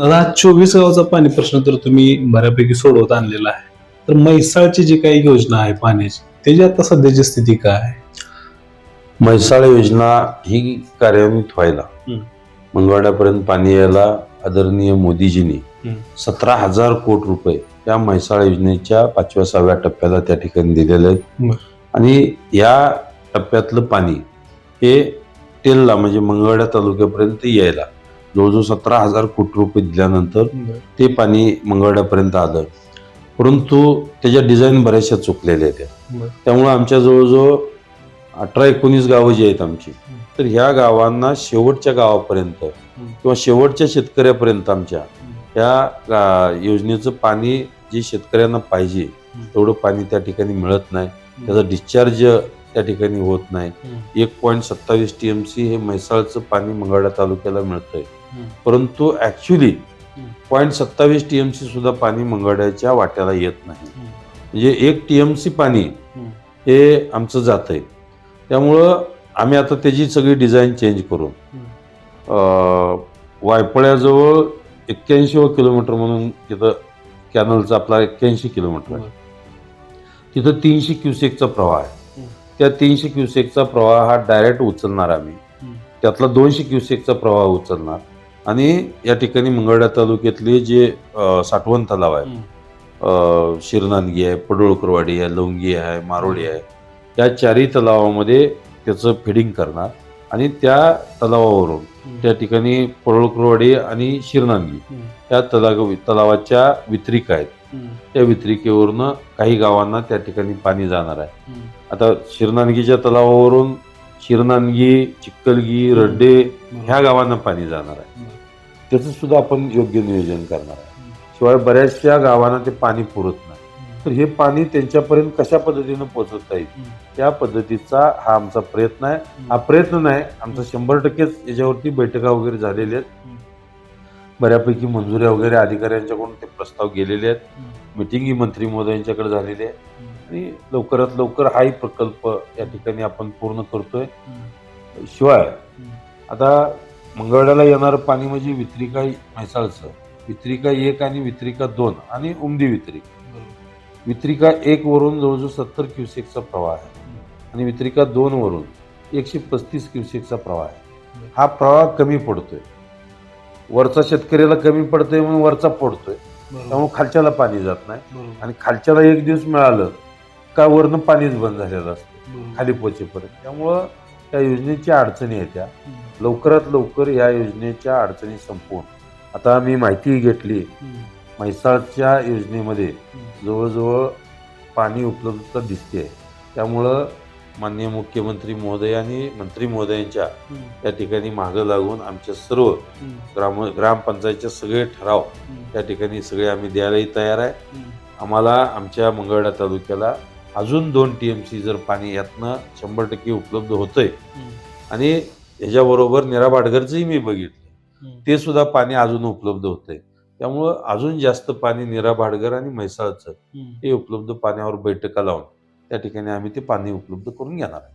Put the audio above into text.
दादा चोवीस गावाचा पाणी प्रश्न तर तुम्ही बऱ्यापैकी सोडवत आणलेला आहे तर म्हैसाळची जी काही योजना आहे पाण्याची त्याची आता सध्याची स्थिती काय आहे म्हैसाळ योजना ही कार्यान्वित व्हायला. मंगळवाड्यापर्यंत पाणी यायला आदरणीय मोदीजींनी. सतरा हजार कोटी रुपये या म्हैसाळ योजनेच्या पाचव्या सहाव्या टप्प्याला त्या ठिकाणी दिलेले आहेत. आणि या टप्प्यातलं पाणी हे टेलला म्हणजे मंगळवाड्या तालुक्यापर्यंत यायला जवळजवळ सतरा हजार कोटी रुपये दिल्यानंतर ते पाणी मंगळवाड्यापर्यंत आलं. परंतु त्याच्या डिझाईन बऱ्याचशा चुकलेल्या आहेत त्यामुळं आमच्या जवळजवळ अठरा एकोणीस गावं जी आहेत आमची तर ह्या गावांना शेवटच्या गावापर्यंत किंवा शेवटच्या शेतकऱ्यापर्यंत आमच्या या गा- योजनेचं पाणी जे शेतकऱ्यांना पाहिजे तेवढं पाणी त्या ठिकाणी मिळत नाही. त्याचा डिस्चार्ज त्या ठिकाणी होत नाही. एक पॉईंट सत्तावीस टी एम सी हे म्हैसाळचं पाणी मंगळा तालुक्याला मिळतंय. परंतु ऍक्च्युली पॉईंट सत्तावीस टी एम सी सुद्धा पाणी मंगळ्याच्या वाट्याला येत नाही. म्हणजे एक टी एम सी पाणी हे आमचं जात आहे. त्यामुळं आम्ही आता त्याची सगळी डिझाईन चेंज करून वायपळ्याजवळ एक्क्याऐंशी किलोमीटर म्हणून तिथं कॅनलचा आपला एक्क्याऐंशी किलोमीटर आहे. तिथं तीनशे क्युसेकचा प्रवाह आहे. त्या तीनशे क्युसेकचा प्रवाह हा डायरेक्ट उचलणार आम्ही. त्यातला दोनशे क्युसेकचा प्रवाह उचलणार. आणि या ठिकाणी मंगळडा तालुक्यातले जे साठवण तलाव आहे अं, शिरनांदगी आहे पडोळकरवाडी आहे लवंगी आहे मारोडी आहे या चारही तलावामध्ये त्याचं फिडिंग करणार आणि त्या तलावावरून त्या ठिकाणी पडोळकरवाडी आणि शिरनांदगी या तलाव तलावाच्या वितरिका आहेत. त्या वितरिकेवरनं काही गावांना त्या ठिकाणी पाणी जाणार आहे. आता शिरनांदगीच्या तलावावरून शिरनांदगी चिक्कलगी रड्डे ह्या गावांना पाणी जाणार आहे. त्याचं सुद्धा आपण योग्य नियोजन करणार आहे. शिवाय बऱ्याचशा गावांना ते पाणी पुरत नाही. तर हे पाणी त्यांच्यापर्यंत कशा पद्धतीनं पोहोचवता येईल? त्या पद्धतीचा हा आमचा प्रयत्न आहे. हा प्रयत्न नाही आमचा शंभर टक्केच याच्यावरती बैठका वगैरे झालेल्या आहेत. बऱ्यापैकी मंजुऱ्या वगैरे अधिकाऱ्यांच्याकडून ते प्रस्ताव गेलेले आहेत. मिटिंगही मंत्री महोदयांच्याकडे झालेली आहे आणि लवकरात लवकर हाही प्रकल्प या ठिकाणी आपण पूर्ण करतोय. शिवाय आता मंगळवाड्याला येणारं पाणी म्हणजे वित्रिका म्हैसाळचं. वित्रिका एक आणि वित्रिका दोन आणि उमदी वित्रिक. वित्रिका एक वरून जवळजवळ सत्तर क्युसेकचा प्रवाह आहे. आणि वित्रिका दोन वरून एकशे पस्तीस क्युसेकचा प्रवाह आहे. हा प्रवाह कमी पडतोय. वरचा शेतकऱ्याला कमी पडतोय म्हणून वरचा पडतोय. त्यामुळे खालच्याला पाणी जात नाही. आणि खालच्याला एक दिवस मिळालं का वरनं पाणीच बंद झालेलं असतं खाली पोचेपर्यंत. त्यामुळं त्या योजनेच्या अडचणी येत्या. लवकरात लवकर या योजनेच्या अडचणी संपवून. आता मी माहिती घेतली. म्हैसाळच्या योजनेमध्ये जवळजवळ पाणी उपलब्धता दिसते. त्यामुळं माननीय मुख्यमंत्री महोदय आणि मंत्री महोदयांच्या या ठिकाणी मागं लागून आमच्या सर्व ग्राम ग्रामपंचायतचे सगळे ठराव त्या ठिकाणी सगळे आम्ही द्यायलाही तयार आहे. आम्हाला आमच्या मंगळडा तालुक्याला अजून दोन टी एम सी जर पाणी यातनं शंभर टक्के उपलब्ध होतंय. आणि ह्याच्याबरोबर निरा भाटघरचंही मी बघितलं. ते सुद्धा पाणी अजून उपलब्ध होतंय. त्यामुळं अजून जास्त पाणी निरा भाटघर आणि म्हैसाळचं हे उपलब्ध पाण्यावर बैठका लावून त्या ठिकाणी आम्ही ते पाणी उपलब्ध करून घेणार आहे.